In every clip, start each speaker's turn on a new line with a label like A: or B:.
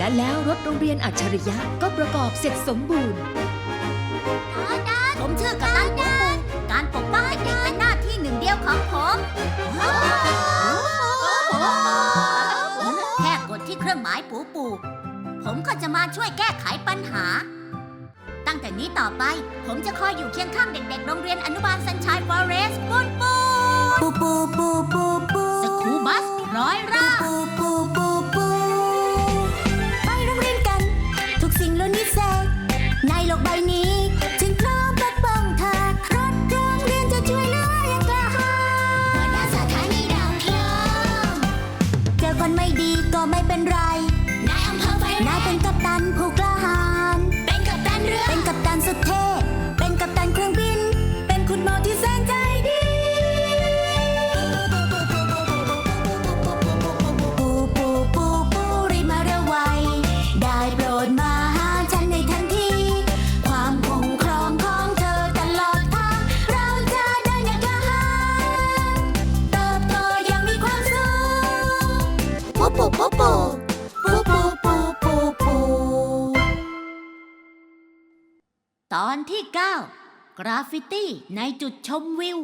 A: และแล้วรถโรงเรียนอัจฉริยะก็ประกอบเสร็จสมบูรณ์
B: ผมชื่อกัปตันปูปูการปกป้องเด็กๆเป็นหน้าที่หนึ่งเดียวของผมแค่กดที่เครื่องหมายปูปู ผมก็จะมาช่วยแก้ไขปัญหา ตั้งแต่นี้ต่อไป ผมจะคอยอยู่เคียงข้างเด็กๆ โรงเรียนอนุบาลสันชัยฟอเรสต์ปูนปู
C: ปูปูปูปูปู
B: สคูบัสร้อยร่
C: ที่
B: 9 กราฟฟิตี้ในจุดชมวิว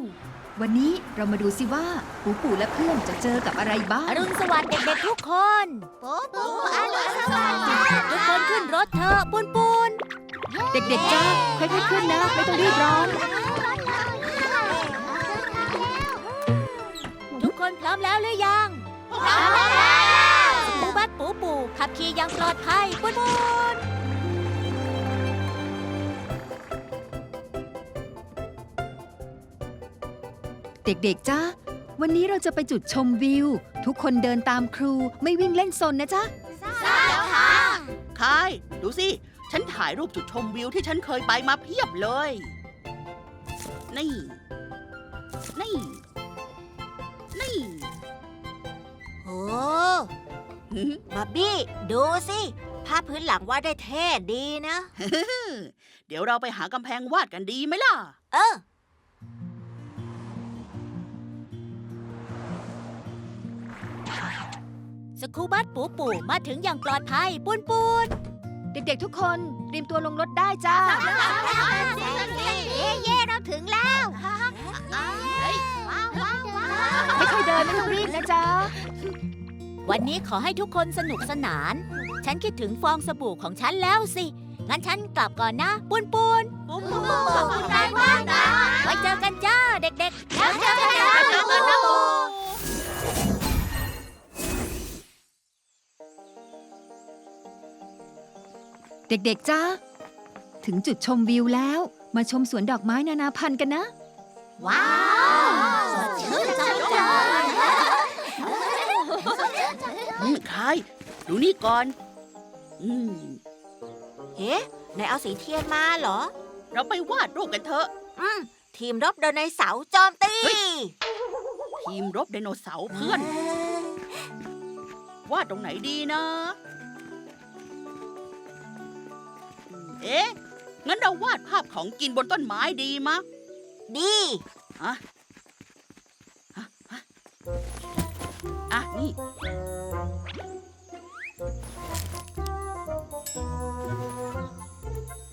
A: วันนี้เรามาดูสิว่าปูปู่และเพื่อนจะเจอกับอะไรบ้า
B: องรุณสวัสดิ์เด็กๆทุกคนปูปูอรุณสวัสดิ์ทุกคนขึ้นรถเถอะปูนปูน
A: เด็กๆจ้าค่อยๆขึ้นนะ ไม่ต้องรีบร้อน
B: ทุกคนพร้อมแล้วหรือยัง พร้อมแล้วปูบัดปูปูขับขี่อย่างปลอดภัยปูนปูน
A: เด็กๆจ้าวันนี้เราจะไปจุดชมวิว ทุกคนเดินตามครูไม่วิ่งเล่นซนนะจ๊ะ
D: คาย ดูสิ ฉันถ่ายรูปจุดชมวิวที่ฉันเคยไปมาเพียบเลย นี่ นี่ นี่
C: โอ้บับบี้ ดูสิภาพพื้นหลังวาดได้เท่ดีนะ
D: เดี๋ยวเราไปหากำแพงวาดกันดีไหมล่ะ
C: เออ
B: สกูบัสปูปูมาถึงอย่างปลอดภัยปูนปูน
A: เด็กๆทุกคนเตรียมตัวลงรถได้จ้า
B: เย่เย่เราถึงแล้ว
A: ไม่ค่อยเดินไม่ต้องรีบนะจ๊ะ
B: วันนี้ขอให้ทุกคนสนุกสนาน ฉันคิดถึงฟองสบู่ของฉันแล้วสิ งั้นฉันกลับก่อนนะปูนปูนขอบคุณน เด็กๆจ้า
A: ถึงจุดชมวิวแล้ว มาชมสวนดอกไม้นานาพันธุ์กันนะ
B: ว้าวสดชื่นจังเลย
D: อืมคายดูนี่ก่อน อืม
C: เฮ้นายเอาสีเทียนมาเหรอ
D: เราไปวาดรูปกันเถอะ
C: อืม ทีมรบไดโนเสาร์โจอมตี
D: เฮ้ยทีมรบไดโนเสาร์เพื่อน วาดตรงไหนดีนะ เอ๊ะ งั้นเราวาดภาพของกินบนต้นไม้ดีมะ
C: ดี
D: อะอะอะอะ นี่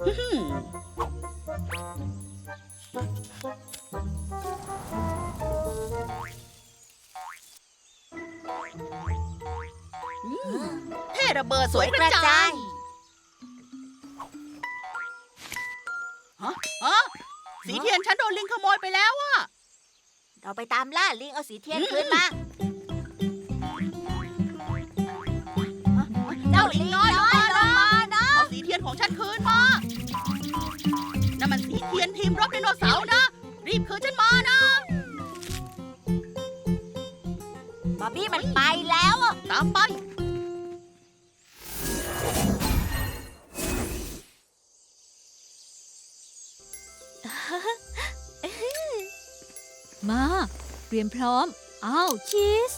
D: อื้อหืออืมเท่ระเบิดสวยกระจาย ฮะฮะสีเทียนฉันโดนลิงขโมยไปแล้วอะ
C: เราไปตามล่าลิงเอาสีเทียน
D: อืม
C: คืนมา
D: เจ้าลิงน้อยลงมาลงมานะเอาสีเทียนของฉันคืนมานั่นมันสีเทียนทีมรบไดโนเสาร์นะ รีบคืนฉันมานะ
C: บอบบี้มันไปแล้วอะ
D: ตามไป
B: รียมพร้อม อ้าวชีส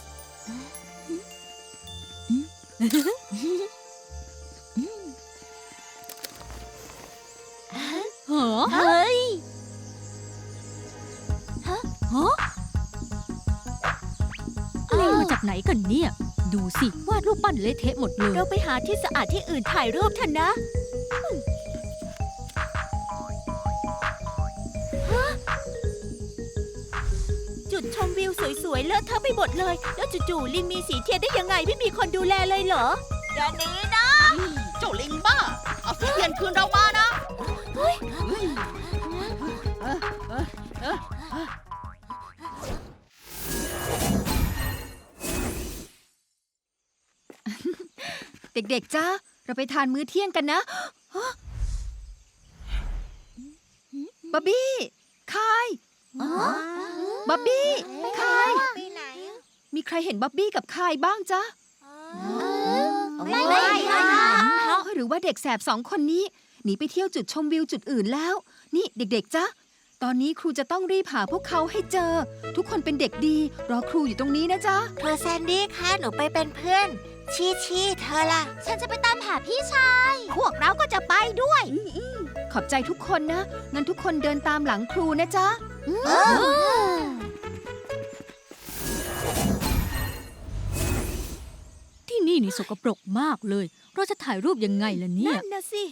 B: เหรอเฮ้ย ฮะฮะลิงมาจากไหนกันเนี่ย
E: ดูสิ วาดรูปปั้นเละเทะหมดเลย
B: เราไปหาที่สะอาดที่อื่นถ่ายรูปเถอะนะ วิวสวยๆเลอะเทอะไปหมดเลย แล้วจู่ๆลิงมีสีเทียนได้ยังไงไม่มีคนดูแลเลยเหรออย่าหนีนะ
D: เจ้าลิงบ้า เอาสีเทียนคืนเรามานะ
A: เด็กๆจ้าเราไปทานมื้อเที่ยงกันนะฮะบ๊อบบี้คายบ๊อบบี้คายมีใครเห็นบ๊อบบี้กับคายบ้างจ๊ะ
B: ไม่ไม่ไม่
A: เอ้าหรือว่าเด็กแสบสองคนนี้หนีไปเที่ยวจุดชมวิวจุดอื่นแล้ว นี่เด็กๆจ๊ะตอนนี้ครูจะต้องรีบหาพวกเขาให้เจอ ทุกคนเป็นเด็กดี รอครูอยู่ตรงนี้นะจ๊ะ
C: ครูแซนดี้คะหนูไปเป็นเพื่อน ชีชีเธอล่ะ ฉันจะไปตามหาพี่ชาย
B: พวกเราก็จะไปด้วย
A: ขอบใจทุกคนนะงั้นทุกคนเดินตามหลังครูนะจ๊ะ
E: นี่นี่สกปรกมากเลย เราจะถ่ายรูปยังไงล่ะเนี่ย
B: นั่นนะสิ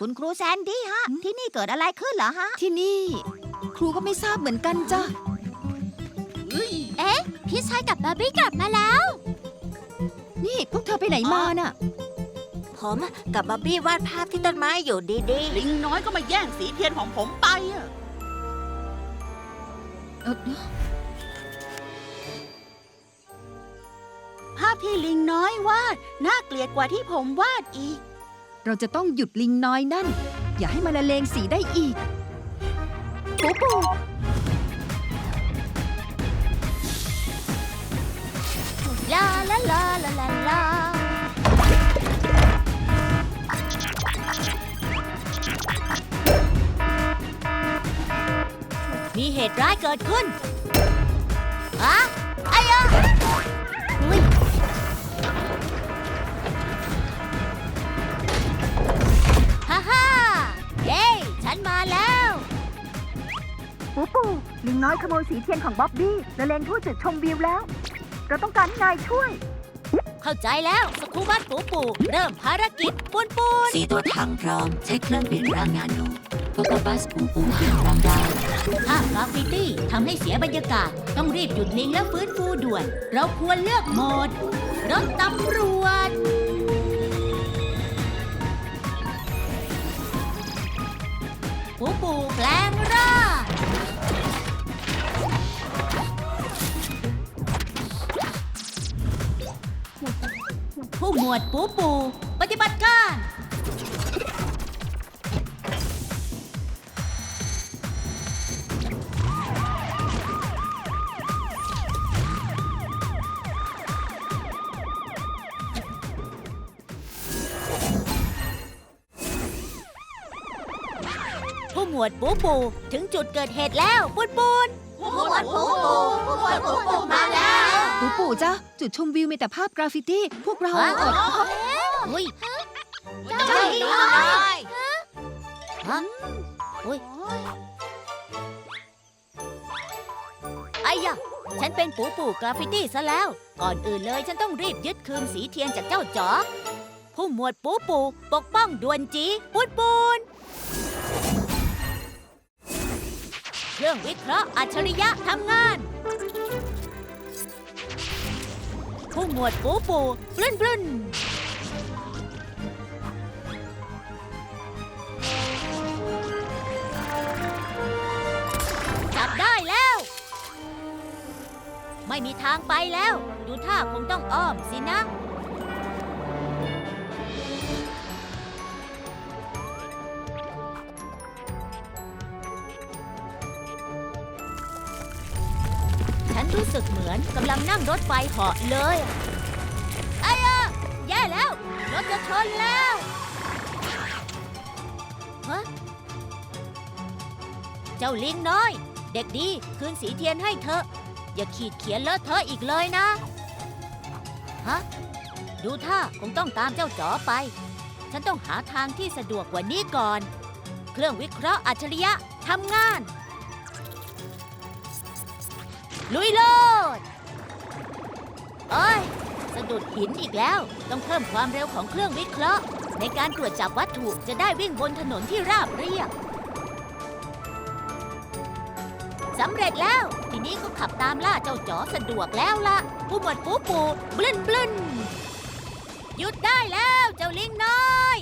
C: คุณครูแซนดี้ฮะ ที่นี่เกิดอะไรขึ้นเหรอฮะ
A: ที่นี่ ครูก็ไม่ทราบเหมือนกันจ้ะ
C: พี่ชายกับบาร์บี้กลับมาแล้ว
A: นี่พวกเธอไปไหนมาน่ะ
C: ผมกับบาร์บี้วาดภาพที่ต้นไม้อยู่ดี
D: ลิงน้อยก็มาแย่งสีเทียนของผมไปอะ
A: เอ่อ
D: ที่ลิงน้อยวาด น่าเกลียดกว่าที่ผมวาดอีก
A: เราจะต้องหยุดลิงน้อยนั่น อย่าให้มันละเลงสีได้อีกปูปู
B: ลาลาลาลาลาลามีเหตุร้ายเกิดขึ้นอะไอ้ยะ ลิ
A: งน้อยขโมยสีเทียนของบ๊อบบี้ละเลงทั่วจุดชมวิวแล้ว เราต้องการให้นายช่วย
B: เข้าใจแล้วสกูบัสปูปูเริ่มภารกิจปูนปูน
F: สีตัวถังพร้อม ใช้เครื่องบินรางนาโนโกโกบัสปูปูบินรางได้
B: ถ้ากราฟฟิตี้ทำให้เสียบรรยากาศ ต้องรีบหยุดลิงและฟื้นฟูด่วน เราควรเลือกโหมดรถตำรวจปูปูแปลงร่าง ผู้หมวดปูปู ปฏิบัติการ ผู้หมวดปูปู ถึงจุดเกิดเหตุแล้วปูนปูน
C: ผู้หมวดปูปู ผู้หมวดปูปูมาแล้ว
A: ปูปูจ้ะจุดชมวิวมีแต่ภาพกราฟฟิตี้ พวกเรา
B: ฮะ
A: อด
B: อุ้ย
C: เจ้าลิงน้อย
B: ฮะอุ้ยไอ้ยะฉันเป็นปูปูกราฟฟิตี้ซะแล้ว ก่อนอื่นเลยฉันต้องรีบยึดคืนสีเทียนจากเจ้าจ๋อผู้หมวดปูปูปกป้องด่วนจีปูนปูนเครื่องวิเคราะห์อัจฉริยะทำงาน หมวดปูปูปลื้นปลื้นจับได้แล้ว ไม่มีทางไปแล้ว ดูท่าคงต้องอ้อมสินะ รู้สึกเหมือนกำลังนั่งรถไฟเหาะเลยไอ้ยะแย่แล้ว รถจะชนแล้วฮะเจ้าลิงน้อย เด็กดีคืนสีเทียนให้เธอ อย่าขีดเขียนเลอะเทอะอีกเลยนะ ฮะ ดูท่าคงต้องตามเจ้าจ๋อไป ฉันต้องหาทางที่สะดวกกว่านี้ก่อน เครื่องวิเคราะห์อัจฉริยะทำงาน ลุยโลดโอ้ยสะดุดหินอีกแล้ว ต้องเพิ่มความเร็วของเครื่องวิเคราะห์ ในการตรวจจับวัตถุจะได้วิ่งบนถนนที่ราบเรียบสำเร็จแล้ว ทีนี้ก็ขับตามล่าเจ้าจ๋อสะดวกแล้วล่ะผู้หมวดปูปูบลึนบลึนหยุดได้แล้วเจ้าลิงน้อย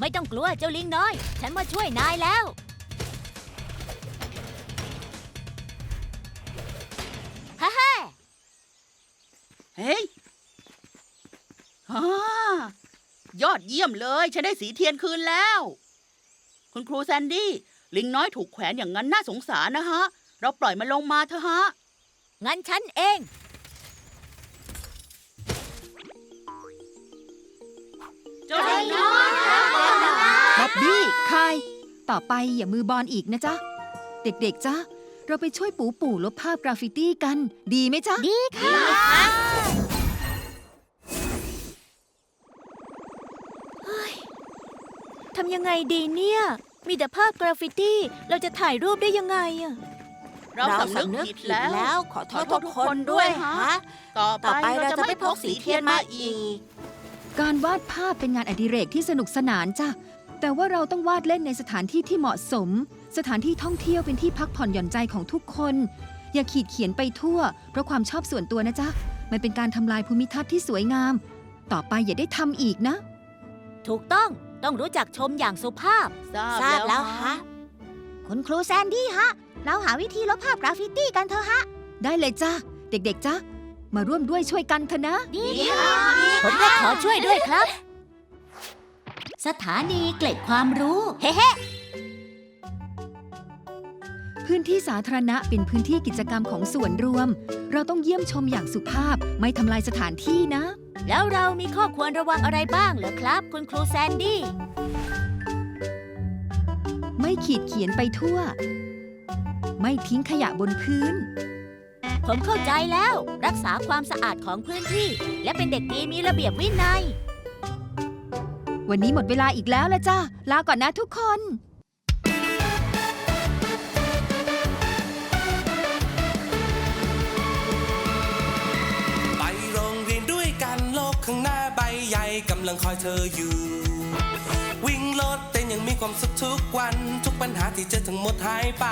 B: ไม่ต้องกลัวเจ้าลิงน้อย ฉันมาช่วยนายแล้ว
D: เฮ้ยฮ่ายอดเยี่ยมเลยฉันได้สีเทียนคืนแล้ว คุณครูแซนดี้ ลิงน้อยถูกแขวนอย่างนั้นน่าสงสารนะฮะ เราปล่อยมันลงมาเถอะฮะ
B: งั้นฉันเอง
D: เจ้าลิงน้อย
A: บ๊อบบี้คายต่อไปอย่ามือบอลอีกนะจ๊ะ เด็กๆจ๊ะ เราไปช่วยปู่ปู่ลบภาพกราฟฟิตี้กัน ดีไหมจ๊ะ
B: ดีค่ะ
E: ทำยังไงดีเนี่ย มีแต่ภาพกราฟฟิตี้ เราจะถ่ายรูปได้ยังไงอะ
D: เราสำนึกผิดแล้ว
C: ขอโท
D: ขอ
C: ษ
D: โท
C: ทุ
D: ษ
C: ก
D: ทุก
C: ค
D: คนน
C: ด้
D: ด้
C: ว
D: วยย
C: ฮะ
D: ฮะ ต่อ
C: ต่อ
D: ไป
C: ไป
D: เรา
C: เรา
D: จะ
C: จะ
D: ไม่
C: ไม่
D: พ
C: พ
D: ก
C: ก
D: สี
C: สี
D: เที
C: เที
D: ย
C: ย
D: น
C: น
D: มา
C: มา
D: อี
C: อี
D: ก
C: ก
A: การวาดภาพเป็นงานอดิเรกที่สนุกสนานจ้ะ แต่ว่าเราต้องวาดเล่นในสถานที่ที่เหมาะสม สถานที่ท่องเที่ยวเป็นที่พักผ่อนหย่อนใจของทุกคน อย่าขีดเขียนไปทั่ว เพราะความชอบส่วนตัวนะจ๊ะ มันเป็นการทำลายภูมิทัศน์ที่สวยงาม ต่อไปอย่าได้ทำอีกนะ
B: ถูกต้องต้องรู้จักชมอย่างสุภาพ
D: ทราบ
C: ทราบแล้ว
D: ฮะ
C: ฮะ คุณครูแซนดี้ฮะ เราหาวิธีลบภาพกราฟฟิตี้กันเถอะฮะ
A: ได้เลยจ้ะเด็กๆจ้ะมาร่วมด้วยช่วยกันเถอะนะ
B: ดีผมก็ขอช่วยด้วยครับ สถานีเกล็ดความรู้เฮ้เฮ้
A: พื้นที่สาธารณะเป็นพื้นที่กิจกรรมของส่วนรวม เราต้องเยี่ยมชมอย่างสุภาพไม่ทำลายสถานที่นะ
B: แล้วเรามีข้อควรระวังอะไรบ้างเหรอครับ คุณครูแซนดี้
A: ไม่ขีดเขียนไปทั่ว ไม่ทิ้งขยะบนพื้น
B: ผมเข้าใจแล้ว รักษาความสะอาดของพื้นที่ และเป็นเด็กดีมีระเบียบวินัย
A: วันนี้หมดเวลาอีกแล้วละจ้าลาก่อนนะทุกคน
G: ไปโรงเรียนด้วยกันโลกข้างหน้าใบใหญ่กำลังคอยเธออยู่ วิ่งรถเต้นยังมีความสุขทุกวัน ทุกปัญหาที่เจอทั้งหมดหายไป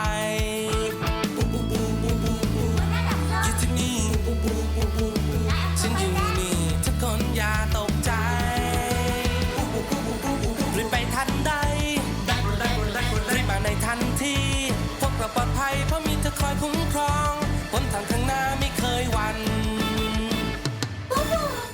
G: ะคอยคุ้มครอง